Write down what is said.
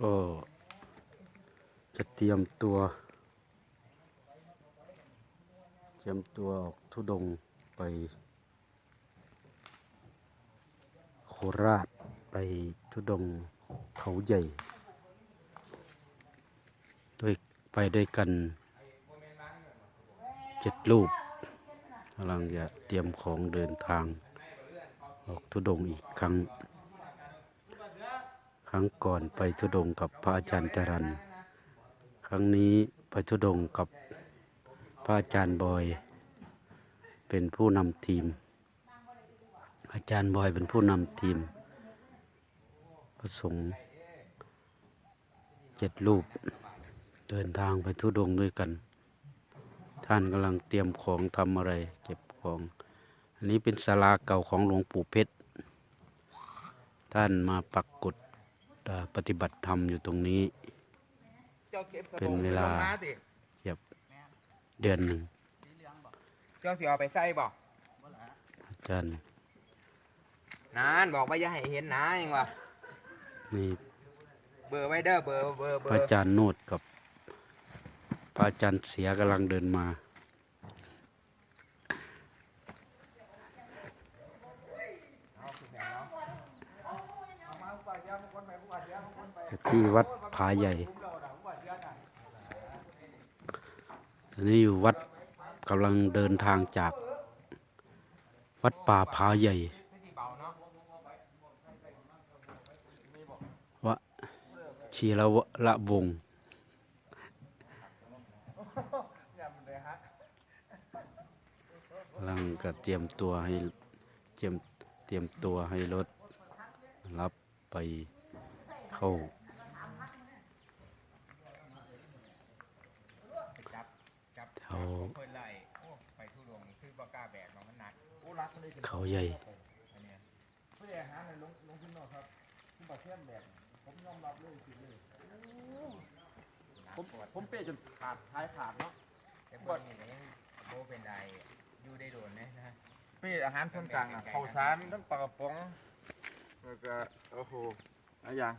ก็จะเตรียมตัว เตรียมตัวออกทุดงไป โคราชไปทุดงเขาใหญ่ด้วยไปด้วยกันเจ็ดรูปกำลังจะเตรียมของเดินทาง ออกทุดงอีกครั้ง ครั้งก่อนไปทุดงกับพระอาจารย์จรันครั้งนี้ไปทุดงกับพระอาจารย์บอย เป็นผู้นำทีม อาจารย์บอยเป็นผู้นำทีม พระสงฆ์เจ็ดรูป เดินทางไปทุดงด้วยกัน ท่านกำลังเตรียมของทำอะไร เก็บของ อันนี้เป็นศาลาเก่าของหลวงปู่เพชร ท่านมาปักกฎเอ่อ ปฏิบัติธรรมอยู่ตรงนี้เจ้าเก็บสเป็นบู่เวลาลงมาสิเกือบเดือนหนึ่งเจ้าสิเอาไปใส่บ่อาจารย์นานบอกว่าอย่าให้เห็นนะยังวะนี่เบอร์ไว้เด้อเบอร์เบอร์เบพอระร์อาจารย์โนดกับพระอาจารย์เสียกำลังเดินมา ที่วัดผาใหญ่ตอนนี้อยู่วัดกำลังเดินทางจาก วัดป่าผาใหญ่วะชีระวะละวงกำลังก็เตรียมตัวให้เตรียมเตรียมตัวให้รถรับไปเข้า จับจับ แถว เพิ่นไล่โอ้ไปทุรวงคือบ่กล้าแบกเนาะมัน หนักเขาใหญ่ อันเนี้ยผมผมเป้จนขาดท้ายขาดเนาะแต่เบิ่งนี่ก็ยังโบเป็นไดอยู่ได้โดนนะนะเป้อาหารส่วนกลางอะข้าวสารทั้งปลากระป๋องแล้วก็โอ้โหหลายอย่าง